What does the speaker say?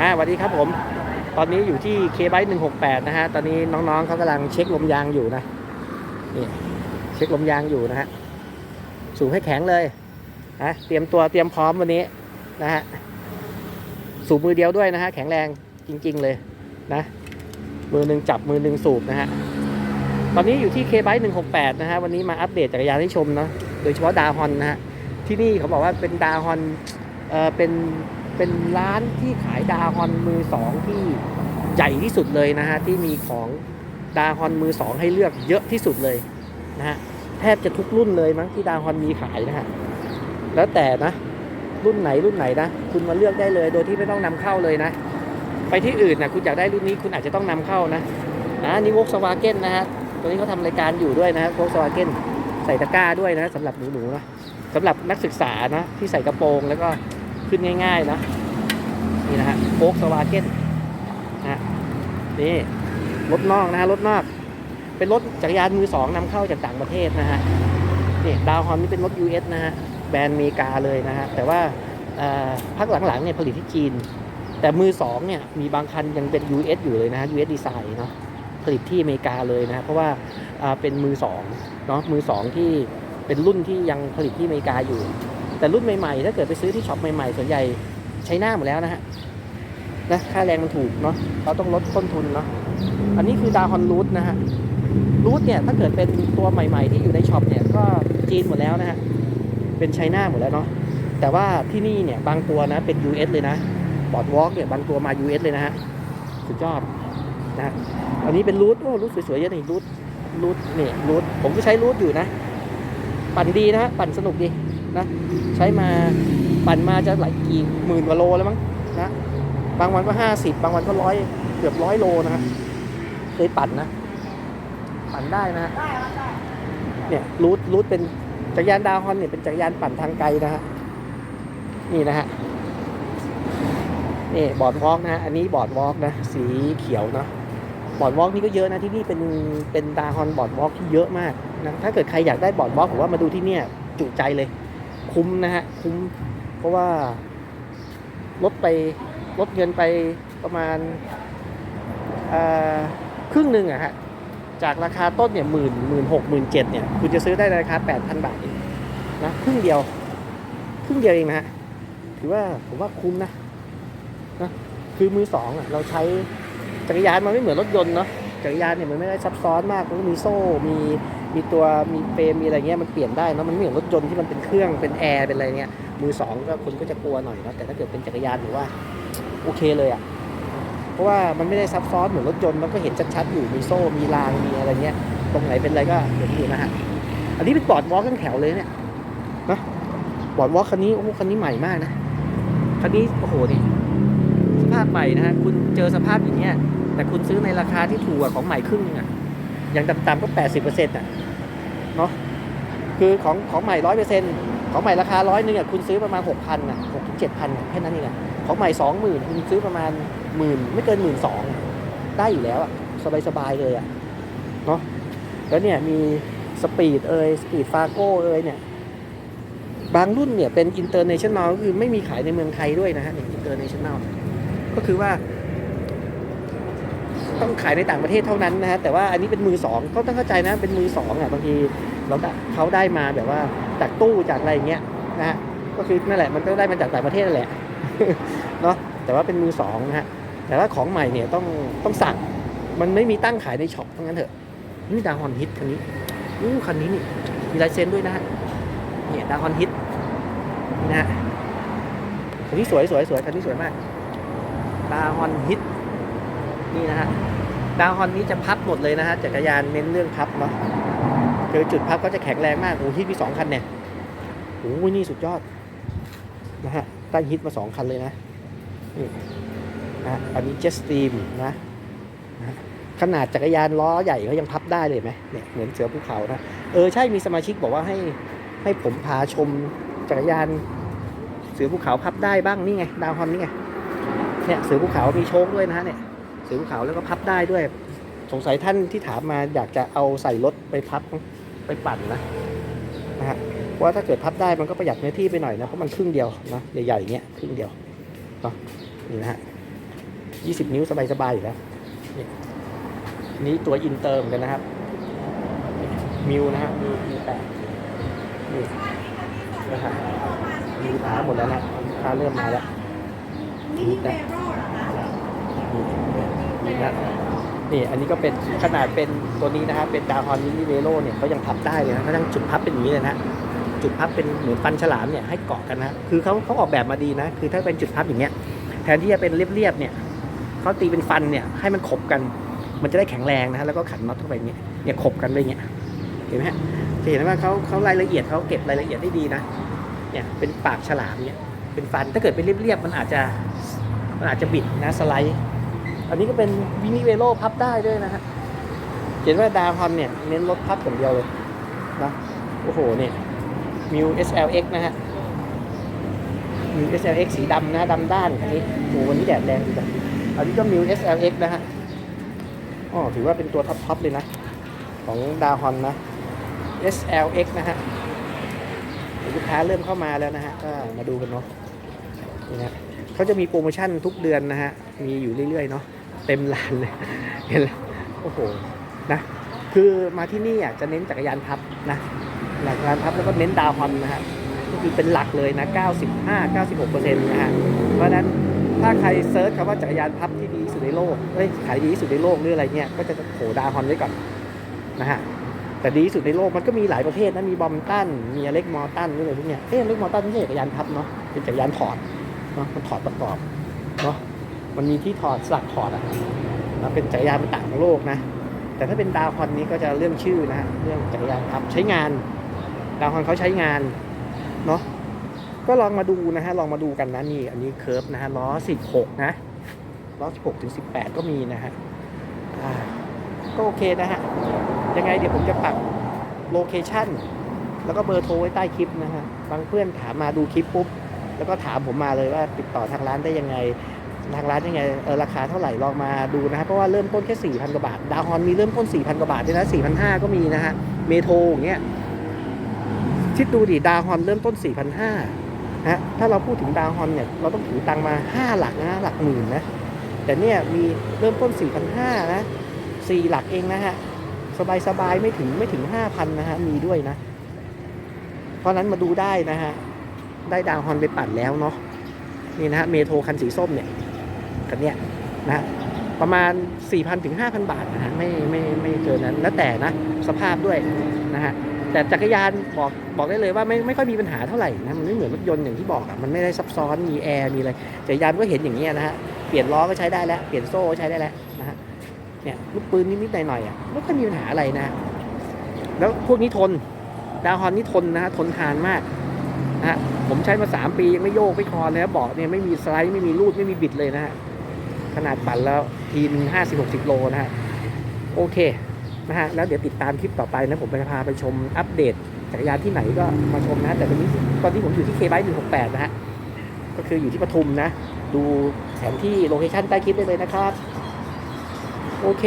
อ่าสวัสดีครับผม ตอนนี้อยู่ที่เคไบหนึ่งหกแปดนะฮะ ตอนนี้น้องๆเขากำลังเช็คลมยางอยู่นะ นี่เช็คลมยางอยู่นะฮะ สูงให้แข็งเลยนะเตรียมตัวเตรียมพร้อมวันนี้นะฮะ สูบมือเดียวด้วยนะฮะ แข็งแรงจริง ๆเลยนะ มือหนึ่งจับมือหนึ่งสูบนะฮะ ตอนนี้อยู่ที่เคไบหนึ่งหกแปดนะฮะ วันนี้มาอัปเดตจักรยานให้ชมเนาะ โดยเฉพาะดาฮอนนะฮะ ที่นี่เขาบอกว่าเป็นดาฮอน เอ่อเป็น เป็นร้านที่ขายดาฮอนมือสองที่ใหญ่ที่สุดเลยนะฮะที่มีของดาฮอนมือสองให้เลือกเยอะที่สุดเลยนะฮะแทบจะทุกรุ่นเลยมั้งที่ดาฮอนมีขายนะฮะแล้วแต่นะรุ่นไหนรุ่นไหนนะคุณมาเลือกได้เลยโดยที่ไม่ต้องนำเข้าเลยนะ ไปที่อื่นนะคุณอยากได้รุ่นนี้คุณอาจจะต้องนำเข้านะนะนี่วกสวาเก้นนะฮะตัวนี้เขาทำรายการอยู่ด้วยนะวกสวาเก้นใส่ตะกร้าด้วยนะสำหรับหนูๆนะสำหรับนักศึกษานะที่ใส่กระโปรงแล้วก็ ขึ้นง่าย ๆ นะ นี่นะฮะโฟกสวาเก้นนะฮะนี่รถนอกนะฮะรถนอก เป็นรถจักรยานมือสองนำเข้าจากต่างประเทศนะฮะนี่ดาวฮอนนี่เป็นรถ US นะฮะแบรนด์อเมริกาเลยนะฮะแต่ว่าอ่อพักหลังๆเนี่ยผลิตที่จีน แต่มือสองเนี่ยมีบางคันยังเป็น US อยู่เลยนะฮะ US ดีไซน์เนาะผลิตที่อเมริกาเลยนะเพราะว่าอ่าเป็นมือสองเนาะมือสองที่เป็นรุ่นที่ยังผลิตที่อเมริกาอยู่ แต่รุ่นใหม่ๆ ถ้าเกิดไปซื้อที่ช็อปใหม่ๆ ส่วนใหญ่ใช้หน้าหมดแล้วนะฮะนะค่าแรงมันถูกเนาะเราต้องลดต้นทุนเนาะอันนี้คือดาวฮอนรูทนะฮะรูทเนี่ยถ้าเกิดเป็นตัวใหม่ ๆ ที่อยู่ในช็อปเนี่ยก็จีนหมดแล้วนะฮะเป็นไชน่าหมดแล้วเนาะแต่ว่าที่นี่เนี่ยบางตัวนะเป็น US เลยนะบอร์ดวอล์กเนี่ยบางตัวมา US เลยนะฮะสุดยอดนะฮะอันนี้เป็นรูทโอ้รูทสวยๆเยอะนี่รูทรูทเนี่ยรูทผมก็ใช้รูทอยู่นะ ปั่นดีนะฮะปั่นสนุกดี นะ ใช้มาปั่นมาจะหลายกี่หมื่นกว่าโลแล้วมั้งนะบางวันก็ห้าสิบบางวันก็ร้อยเกือบร้อยโลนะเคยปั่นนะ ปั่นได้นะเนี่ยรูทรูทเป็นจักรยานดาวฮอนเนี่ยเป็นจักรยานปั่นทางไกลนะฮะนี่นะฮะนี่บอร์ดวอล์กนะอันนี้บอร์ดวอล์กนะ สีเขียวนะบอร์ดวอล์กนี่ก็เยอะนะที่นี่เป็นเป็นดาฮอนบอร์ดวอล์กที่เยอะมากนะถ้าเกิดใครอยากได้บอร์ดวอล์กผมว่ามาดูที่เนี่ยจุใจเลย คุ้มนะฮะ คุ้ม เพราะว่าลดไปลดเงินไปประมาณครึ่งหนึ่งอะฮะ จากราคาต้นเนี่ยหมื่นหมื่นหกหมื่นเจ็ดเนี่ย คุณจะซื้อได้ในราคาแปดพันบาทเองนะครึ่งเดียว ครึ่งเดียวเองนะฮะ ถือว่าผมว่าคุ้มนะนะคือมือสองอะเราใช้จักรยานมันไม่เหมือนรถยนต์เนาะจักรยานเนี่ยมันไม่ได้ซับซ้อนมากมันมีโซ่มี มีตัวมีเฟรมมีอะไรเงี้ยมันเปลี่ยนได้นะมันไม่เหมือนรถยนต์ที่มันเป็นเครื่องเป็นแอร์เป็นอะไรเงี้ยมือสองก็คนก็จะกลัวหน่อยนะแต่ถ้าเกิดเป็นจักรยานถือว่าโอเคเลยอะเพราะว่ามันไม่ได้ซับซ้อนเหมือนรถยนต์มันก็เห็นชัดๆอยู่มีโซ่มีรางมีอะไรเงี้ยตรงไหนเป็นอะไรก็เห็นอยู่นะฮะอันนี้เป็นบอร์ดวอล์กทั้งแถวเลยเนี่ยนะบอร์ดวอล์กคันนี้โอ้โหคันนี้ใหม่มากนะคันนี้โอ้โหนี่สภาพใหม่นะฮะคุณเจอสภาพอย่างเงี้ยแต่คุณซื้อในราคาที่ถูกกว่าของใหม่ครึ่งนึงอะ อย่างต่ำๆก็แปดสิบเปอร์เซ็นต์อะเนาะคือของของใหม่ร้อยเปอร์เซ็นต์ของใหม่ราคาร้อยนึงอะคุณซื้อประมาณหกพันอะหกถึงเจ็ดพันแค่นั้นเองอะของใหม่สองหมื่นคุณซื้อประมาณหมื่นไม่เกินหมื่นสองได้อยู่แล้วอะสบายๆเลยอะเนาะแล้วเนี่ยมีสปีดเอยสปีดฟาโก้เอยเนี่ยบางรุ่นเนี่ยเป็นอินเตอร์เนชั่นแนลก็คือไม่มีขายในเมืองไทยด้วยนะฮะอินเตอร์เนชั่นแนลก็คือว่า ต้องขายในต่างประเทศเท่านั้นนะฮะแต่ว่าอันนี้เป็นมือสองก็ต้องเข้าใจนะเป็นมือสองอะบางทีเราเขาได้มาแบบว่าจากตู้จากอะไรอย่างเงี้ยนะฮะก็คือนั่นแหละมันก็ได้มาจากต่างประเทศนั่นแหละเนาะแต่ว่าเป็นมือสองนะฮะแต่ว่าของใหม่เนี่ยต้องต้องสั่งมันไม่มีตั้งขายในช็อปเพราะงั้นเถอะนี่ดาวฮอนฮิตคันนี้อู้คันนี้นี่มีลายเซ็นด้วยนะฮะเนี่ยดาวฮอนฮิตนะฮะคันนี้สวยสวยสวยคันนี้สวยมากดาวฮอนฮิต นี่นะฮะดาวฮอนนี้จะพับหมดเลยนะฮะจักรยานเน้นเรื่องพับเนาะคือจุดพับก็จะแข็งแรงมากโอ้ฮิตมีสองคันเนี่ยโอ้ยนี่สุดยอดนะฮะได้ฮิตมาสองคันเลยนะนี่นะอันนี้เจสตีมนะนะฮะขนาดจักรยานล้อใหญ่เขายังพับได้เลยไหมเนี่ยเหมือนเสือภูเขานะเออใช่มีสมาชิกบอกว่าให้ให้ผมพาชมจักรยานเสือภูเขาพับได้บ้างนี่ไงดาวฮอนนี่ไงเนี่ยเสือภูเขามีโชคด้วยนะฮะเนี่ย สือภูเขาแล้วก็พับได้ด้วย สงสัยท่านที่ถามมาอยากจะเอาใส่รถไปพับไปปั่นนะนะฮะว่าถ้าเกิดพับได้มันก็ประหยัดเนื้อที่ไปหน่อยนะเพราะมันครึ่งเดียวนะใหญ่ๆอย่างเงี้ยครึ่งเดียวเนาะนี่นะฮะยี่สิบนิ้วสบายๆอยู่แล้วนี่นี่ตัวอินเตอร์เหมือนกันนะครับ มิวนะฮะมิวมิวแปดนี่นะฮะมีลูกค้าหมดแล้วนะลูกค้าเริ่มมาแล้วนี่เบโร่เหรอคะ นี่นะนี่อันนี้ก็เป็นขนาดเป็นตัวนี้นะฮะเป็นดาวฮอนมินิเวโรเนี่ยเขายังพับได้เลยนะเขายังจุดพับเป็นอย่างนี้เลยนะจุดพับเป็นเหมือนฟันฉลามเนี่ยให้เกาะกันนะคือเขาเขาออกแบบมาดีนะ คือถ้าเป็นจุดพับอย่างเงี้ยแทนที่จะเป็นเรียบๆเนี่ยเขาตีเป็นฟันเนี่ยให้มันขบกัน มันจะได้แข็งแรงนะฮะแล้วก็ขันน็อตเข้าไปอย่างเงี้ยเนี่ยขบกันไปอย่างเงี้ยเห็นไหมฮะจะเห็นว่าเขาเขารายละเอียดเขาเก็บรายละเอียดได้ดีนะเนี่ยเป็นปากฉลามเนี่ยเป็นฟันถ้าเกิดเป็นเรียบๆมันอาจจะมันอาจจะบิดนะสไลด์ อันนี้ก็เป็นวินิเวโรพับได้ด้วยนะฮะเห็นว่าดาวฮอนเนี่ย เน้นรถพับอย่างเดียวเลยนะโอ้โหเนี่ยมิว SLX นะฮะมิว SLX สีดำนะดำด้านอันนี้โอ้โหวันนี้แดดแรงดีจังอันนี้ก็มิว SLX นะฮะอ๋อถือว่าเป็นตัวท็อปทอปเลยนะ ของดาวฮอนนะ SLX นะฮะเดี๋ยวลูกค้าเริ่มเข้ามาแล้วนะฮะก็มาดูกันเนาะนี่นะเขาจะมีโปรโมชั่นทุกเดือนนะฮะ มีอยู่เรื่อยๆเนาะ เต็มลานเลยเห็นแล้วโอ้โหนะคือมาที่นี่อะจะเน้นจักรยานพับนะจักรยานพับแล้วก็เน้นดาวฮอนนะฮะก็คือเป็นหลักเลยนะ 95 96เปอร์เซ็นต์นะฮะเพราะนั้นถ้าใครเซิร์ชคำว่าจักรยานพับที่ดีที่สุดในโลกเอ้ยขายดีที่สุดในโลกหรืออะไรเงี้ยก็จะโผล่ดาวฮอนไว้ก่อนนะฮะแต่ดีที่สุดในโลกมันก็มีหลายประเภทนะมีบอมตันมีอเล็กมอร์ตันอะไรพวกเนี้ยเอ๊ะอเล็กมอร์ตันไม่ใช่จักรยานพับเนาะเป็นจักรยานถอดเนาะมันถอดประกอบเนาะ มันมีที่ถอดสลักถอดอะนเป็นจักรยานต่างโลกนะ แต่ถ้าเป็นดาวฮอนนี้ก็จะเรื่องชื่อนะเรื่องจักรยานพับใช้งาน ดาวฮอนเขาใช้งานเนาะก็ลองมาดูนะฮะลองมาดูกันนะนี่อันนี้เคิร์ฟนะฮะล้อ16นะล้อ16ถึง18ก็มีนะฮะก็โอเคนะฮะยังไงเดี๋ยวผมจะปักโลเคชั่นแล้วก็เบอร์โทรไว้ใต้คลิปนะฮะบางเพื่อนถามมาดูคลิปปุ๊บ แล้วก็ถามผมมาเลยว่าติดต่อทางร้านได้ยังไง ทางร้านยังไงเออราคาเท่าไหร่ลองมาดูนะฮะเพราะว่าเริ่มต้นแค่ 4,000 กว่าบาท ดาวฮอนมีเริ่มต้น 4,000 กว่าบาทด้วยนะ4,500 ก็มีนะฮะ เมโทรอย่างเงี้ยคิดดูดิดาวฮอนเริ่มต้น 4,500ฮะถ้าเราพูดถึงดาวฮอนเนี่ยเราต้องถือตังมา 5 หลักนะหลักหมื่นนะ แต่เนี่ยมีเริ่มต้น 4,500 นะ 4 หลักเองนะฮะ สบายๆ ไม่ถึงไม่ถึง 5,000 นะฮะ มีด้วยนะ เพราะฉะนั้นมาดูได้นะฮะ ได้ดาวฮอนไปปั่นแล้วเนาะนี่นะฮะเมโทรคันสีส้มเนี่ย กันเนี่ยนะฮะประมาณ 4,000ถึง5,000 บาทนะฮะไม่ไม่ไม่เกินนั้นแล้วแต่นะสภาพด้วยนะฮะแต่จักรยานบอกบอกได้เลยว่าไม่ไม่ค่อยมีปัญหาเท่าไหร่นะมันไม่เหมือนรถยนต์อย่างที่บอกอะมันไม่ได้ซับซ้อนมีแอร์มีอะไรจักรยานก็เห็นอย่างเงี้ยนะฮะเปลี่ยนล้อก็ใช้ได้แล้วเปลี่ยนโซ่ก็ใช้ได้แล้วนะฮะเนี่ยลูกปืนนิดๆหน่อยๆอะไม่ค่อยมีปัญหาอะไรนะ แล้วพวกนี้ทนดาวฮอนนี่ทนนะฮะทนทานมาก ฮะผมใช้มาสามปียังไม่โยกไม่คลอนเลยนะเบาะเนี่ยไม่มีสไลด์ไม่มีรูดไม่มีบิดเลยนะฮะขนาดปั่นแล้วทีนึงห้าสิบหกสิบโลนะฮะโอเคนะฮะแล้วเดี๋ยวติดตามคลิปต่อไปนะผมจะพาไปชมอัปเดตจักรยานที่ไหนก็มาชมนะ แต่ตอนนี้ตอนที่ผมอยู่ที่เคไบหนึ่งหกแปดนะฮะก็คืออยู่ที่ปทุมนะ ดูแผนที่โลเคชั่นใต้คลิปได้เลยนะครับ โอเค